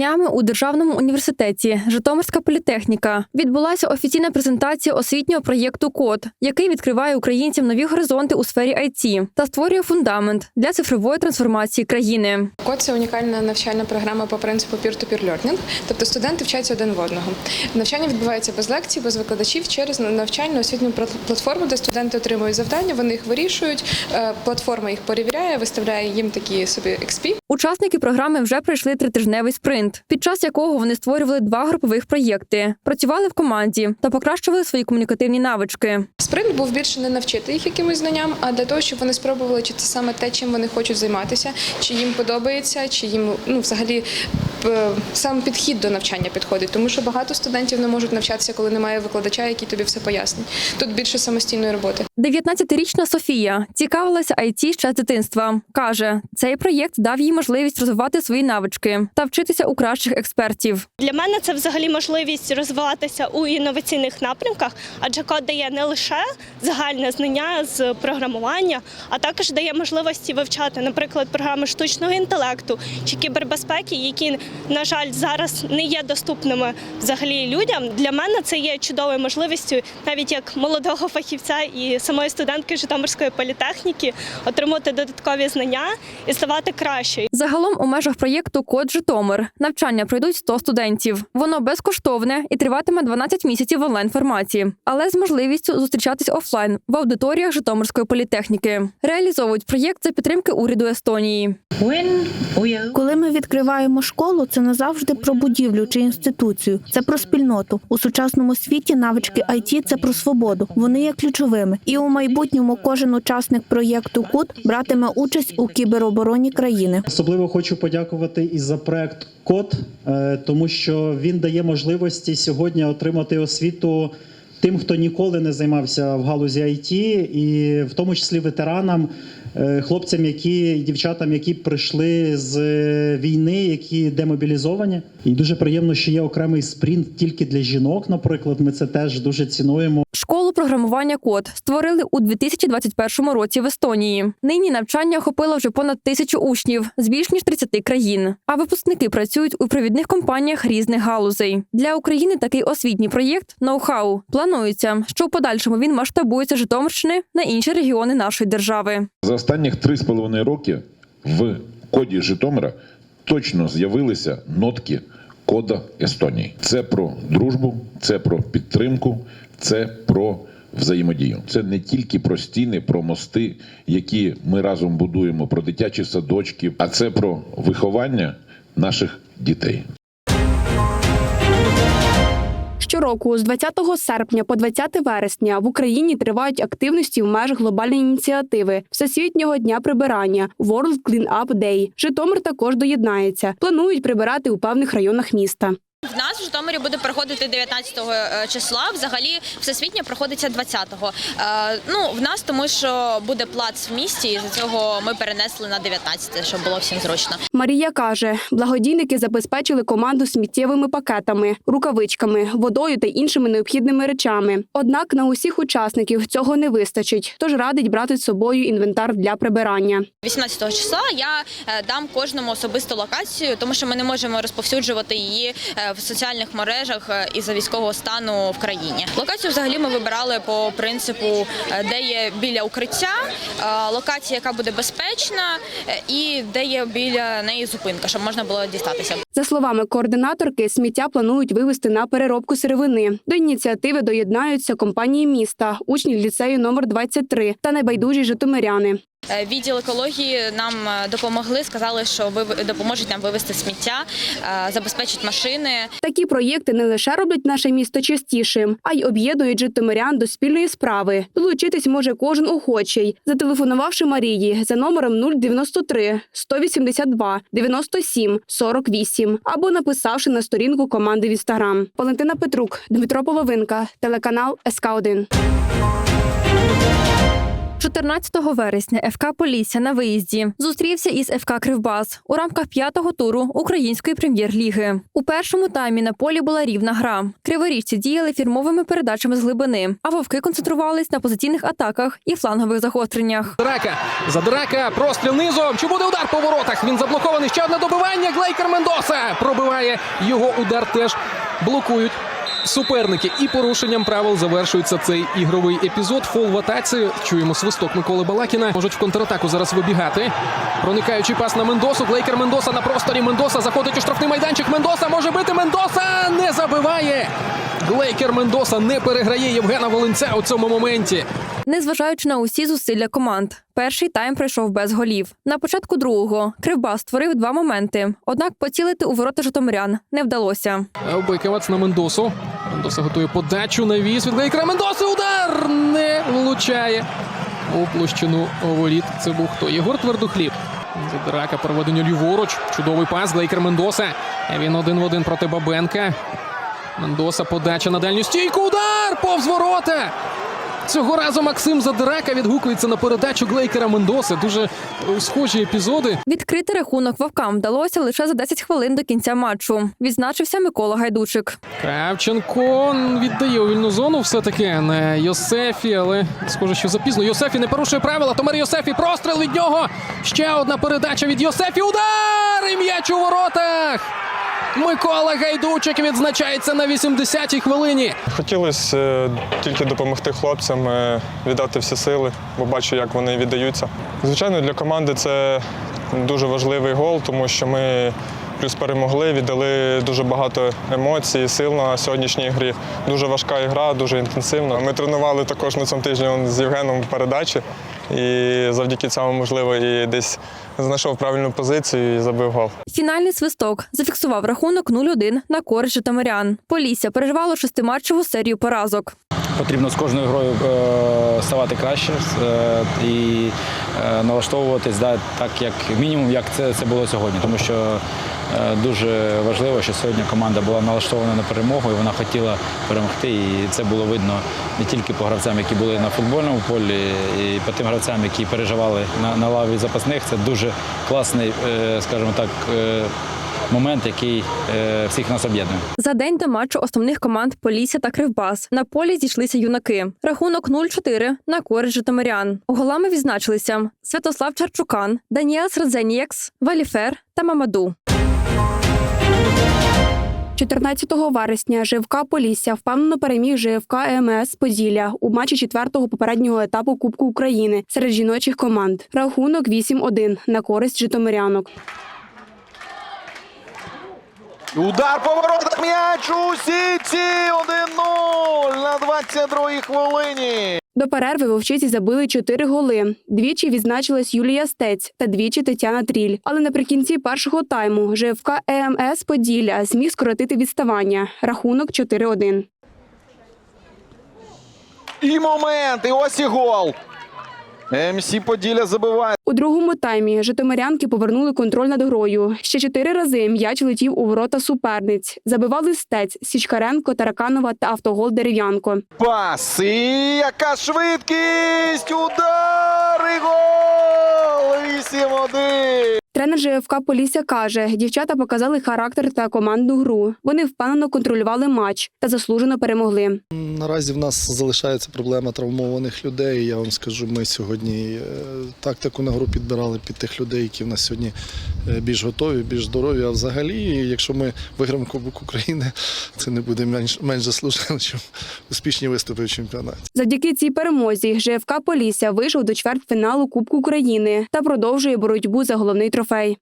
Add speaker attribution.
Speaker 1: Днями у Державному університеті Житомирська політехніка відбулася офіційна презентація освітнього проєкту Код, який відкриває українцям нові горизонти у сфері IT та створює фундамент для цифрової трансформації країни.
Speaker 2: Код це унікальна навчальна програма по принципу peer-to-peer learning, тобто студенти вчаться один в одного. Навчання відбувається без лекцій, без викладачів через навчальну освітню пла- платформу, де студенти отримують завдання, вони їх вирішують. е, Платформа їх перевіряє, виставляє їм такі собі XP,
Speaker 1: Учасники програми вже пройшли тритижневий спринт, під час якого вони створювали два групових проєкти, працювали в команді та покращували свої комунікативні навички.
Speaker 2: Спринт був більше не навчити їх якимось знанням, а для того, щоб вони спробували, чи це саме те, чим вони хочуть займатися, чи їм подобається, чи їм ну взагалі сам підхід до навчання підходить. Тому що багато студентів не можуть навчатися, коли немає викладача, який тобі все пояснить. Тут більше самостійної роботи.
Speaker 1: 19-річна Софія цікавилася IT ще з дитинства. Каже, цей проєкт дав їй можливість розвивати свої навички та вчитися у кращих експертів.
Speaker 3: Для мене це взагалі можливість розвиватися у інноваційних напрямках, адже код дає не лише загальне знання з програмування, а також дає можливості вивчати, наприклад, програми штучного інтелекту чи кібербезпеки, які, на жаль, зараз не є доступними взагалі людям. Для мене це є чудовою можливістю, навіть як молодого фахівця і самої студентки Житомирської політехніки, отримати додаткові знання і ставати кращою.
Speaker 1: Загалом у межах проєкту Код Житомир навчання пройдуть 100 студентів. Воно безкоштовне і триватиме 12 місяців в онлайн форматі, але з можливістю зустрічатись офлайн в аудиторіях Житомирської політехніки. Реалізовують проєкт за підтримки уряду Естонії.
Speaker 4: Коли ми відкриваємо школу, це не завжди про будівлю чи інституцію, це про спільноту. У сучасному світі навички IT – це про свободу. Вони є ключовими. І у майбутньому кожен учасник проєкту КУТ братиме участь у кіберобороні країни.
Speaker 5: Особливо хочу подякувати і за проект Код, е, тому що він дає можливості сьогодні отримати освіту тим, хто ніколи не займався в галузі IT, і в тому числі ветеранам, хлопцям, які дівчатам, які прийшли з е, війни, які демобілізовані. І дуже приємно, що є окремий спринт тільки для жінок. Наприклад, ми це теж дуже цінуємо.
Speaker 1: Школу програмування Код створили у 2021 році в Естонії. Нині навчання охопило вже понад тисячу учнів з більш ніж 30 країн. А випускники працюють у провідних компаніях різних галузей. Для України такий освітній проєкт ноу-хау. Планується, що в подальшому він масштабується Житомирщини на інші регіони нашої держави.
Speaker 6: За останніх три з половиною роки в коді Житомира точно з'явилися нотки кода Естонії. Це про дружбу, це про підтримку, це про взаємодію. Це не тільки про стіни, про мости, які ми разом будуємо, про дитячі садочки, а це про виховання наших дітей.
Speaker 7: Щороку з 20 серпня по 20 вересня в Україні тривають активності в межах глобальної ініціативи Всесвітнього дня прибирання World Clean Up Day. Житомир також доєднається. Планують прибирати у певних районах міста.
Speaker 8: В нас в Житомирі буде проходити 19 е, числа. Взагалі, всесвітньо проходиться 20-го. Е, Ну в нас тому, що буде плац в місті, і за цього ми перенесли на 19, щоб було всім зручно.
Speaker 7: Марія каже, благодійники забезпечили команду сміттєвими пакетами, рукавичками, водою та іншими необхідними речами. Однак на усіх учасників цього не вистачить, тож радить брати з собою інвентар для прибирання.
Speaker 8: 18 числа я е, дам кожному особисту локацію, тому що ми не можемо розповсюджувати її в соціальних мережах е, із-за військового стану в країні. Локацію взагалі ми вибирали по принципу, е, де є біля укриття, е, локація, яка буде безпечна, і де є біля неї зупинка, щоб можна було дістатися.
Speaker 7: За словами координаторки, сміття планують вивезти на переробку сировини. До ініціативи доєднаються компанії міста, учні ліцею номер 23 та небайдужі житомиряни.
Speaker 8: Е, Відділ екології нам е, допомогли, сказали, що допоможуть нам вивезти сміття, е, забезпечить машини.
Speaker 7: Такі проєкти не лише роблять наше місто чистішим, а й об'єднують житомирян до спільної справи. Долучитись може кожен охочий, зателефонувавши Марії за номером 093 182 97 48 або написавши на сторінку команди в інстаграм. Валентина Петрук, Дмитро Половинка, телеканал СК 1
Speaker 1: 14 вересня ФК Полісся на виїзді зустрівся із ФК Кривбас у рамках п'ятого туру української прем'єр-ліги. У першому таймі на полі була рівна гра. Криворіжці діяли фірмовими передачами з глибини, а вовки концентрувались на позиційних атаках і флангових загостреннях.
Speaker 9: Драка. Задрака. Простріл низом. Чи буде удар по воротах? Він заблокований. Ще одне добивання. Глейкер Мендоса пробиває. Його удар теж блокують. Суперники і порушенням правил завершується цей ігровий епізод. Фол в атаці. Чуємо свисток Миколи Балакіна. Можуть в контратаку зараз вибігати. Проникаючий пас на Мендосу. Блейкер Мендоса на просторі. Мендоса заходить у штрафний майданчик. Мендоса може бити. Мендоса не забиває. Глейкер Мендоса не переграє Євгена Волинця у цьому моменті.
Speaker 1: Незважаючи на усі зусилля команд, перший тайм пройшов без голів. На початку другого Кривбас створив два моменти. Однак поцілити у ворота Житомирян не вдалося.
Speaker 9: Байкавац на Мендосу. Мендоса готує подачу на віз від Глейкера. Мендоси удар не влучає у площину воріт. Це був хто? Єгор Твердохліб. Задирака проведення ліворуч. Чудовий пас. Глейкер Мендоса. Він один в один проти Бабенка. Мендоса подача на дальню стійку. Удар повз ворота. Цього разу Максим Задирака відгукується на передачу Глейкера Мендоси. Дуже е, схожі епізоди.
Speaker 1: Відкрити рахунок вовкам вдалося лише за 10 хвилин до кінця матчу. Відзначився Микола Гайдучик.
Speaker 9: Кравченко віддає у вільну зону все-таки на Йосефі, але схоже, що запізно. Йосефі не порушує правила. Томер Йосефі простріл від нього. Ще одна передача від Йосефі. Удар! І м'яч у воротах. Микола Гайдучик відзначається на 80-й хвилині.
Speaker 10: Хотілося е, тільки допомогти хлопцям, е, віддати всі сили, бо бачу, як вони віддаються. Звичайно, для команди це дуже важливий гол, тому що ми плюс перемогли, віддали дуже багато емоцій, сил на сьогоднішній грі. Дуже важка гра, дуже інтенсивна. Ми тренували також на цьому тижні з Євгеном передачі. І завдяки цьому, можливо, і десь знайшов правильну позицію і забив гол.
Speaker 1: Фінальний свисток зафіксував рахунок 0-1 на користь Житомирян. Полісся переживало шестиматчеву серію поразок.
Speaker 11: Потрібно з кожною грою е, ставати краще е, і е, налаштовуватись так, як мінімум, як це, це було сьогодні. Тому що дуже важливо, що сьогодні команда була налаштована на перемогу і вона хотіла перемогти. І це було видно не тільки по гравцям, які були на футбольному полі, і по тим гравцям, які переживали на, на лаві запасних. Це дуже класний, е, скажімо так, е, момент, який е, всіх нас об'єднує.
Speaker 1: За день до матчу основних команд Полісся та Кривбас на полі зійшлися юнаки. Рахунок 0-4 на користь Житомирян. Голами відзначилися Святослав Чарчукан, Даніел Средзенієкс, Валіфер та Мамаду.
Speaker 7: 14 вересня ЖФК Полісся впевнено переміг ЖФК ЕМС Поділля у матчі четвертого попереднього етапу Кубку України серед жіночих команд. Рахунок 8-1 на користь житомирянок.
Speaker 12: Удар по воротах м'яч у сітці 1-0 на 22-й хвилині.
Speaker 7: До перерви вовчиці забили чотири голи. Двічі відзначилась Юлія Стець та двічі Тетяна Тріль. Але наприкінці першого тайму ЖФК ЕМС Поділля зміг скоротити відставання. Рахунок 4-1.
Speaker 12: І момент, і ось і гол. МС Поділля забиває.
Speaker 7: У другому таймі житомирянки повернули контроль над грою. Ще чотири рази м'яч летів у ворота суперниць. Забивали стець Січкаренко, Тараканова та автогол Дерев'янко.
Speaker 12: Пас. І яка швидкість! Удар і гол! 8-1.
Speaker 7: Тренер ЖФК Полісся каже, дівчата показали характер та командну гру. Вони впевнено контролювали матч та заслужено перемогли.
Speaker 13: Наразі в нас залишається проблема травмованих людей. Я вам скажу, ми сьогодні е, тактику на гру підбирали під тих людей, які в нас сьогодні е, більш готові, більш здорові. А взагалі, якщо ми виграємо Кубок України, це не буде менш, менш заслужено, ніж успішні виступи в чемпіонаті.
Speaker 7: Завдяки цій перемозі ЖФК Полісся вийшов до чвертьфіналу Кубку України та продовжує боротьбу за головний трофей. Орфей.